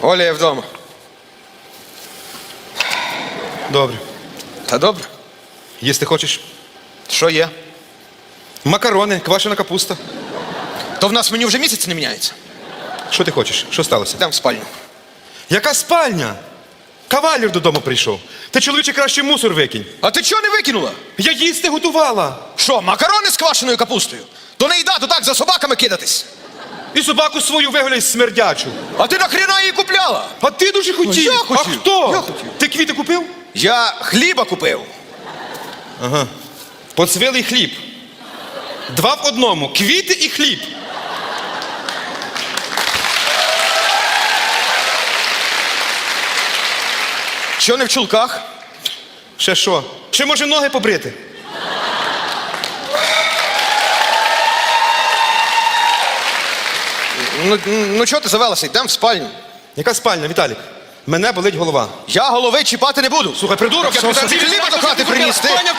Оля є вдома. Добре. Та добре. Їсти хочеш? Що є? Макарони, квашена капуста. То в нас меню вже місяць не міняється. Що ти хочеш? Що сталося? Йдемо в спальню. Яка спальня? Кавалір додому прийшов. Ти чоловіче краще мусор викинь. А ти чого не викинула? Я їсти готувала. Що, макарони з квашеною капустою? То не їда, то так за собаками кидатись. І собаку свою вигуляй смердячу. А ти нахрена її купляла? А ти дуже хотів. я хотів. А хто? Я хотів. Ти квіти купив? Я хліба купив. Поцвілий хліб. Два в одному. Квіти і хліб. Що не в чулках? Ще що? Ще може ноги побрити? Ну, ну чого ти завелася? Йдемо в спальню. Яка спальня, Віталік? Мене болить голова. Я голови чіпати не буду. Слухай, придурок, я Що, тобі що, до що хати ти приніс, ти?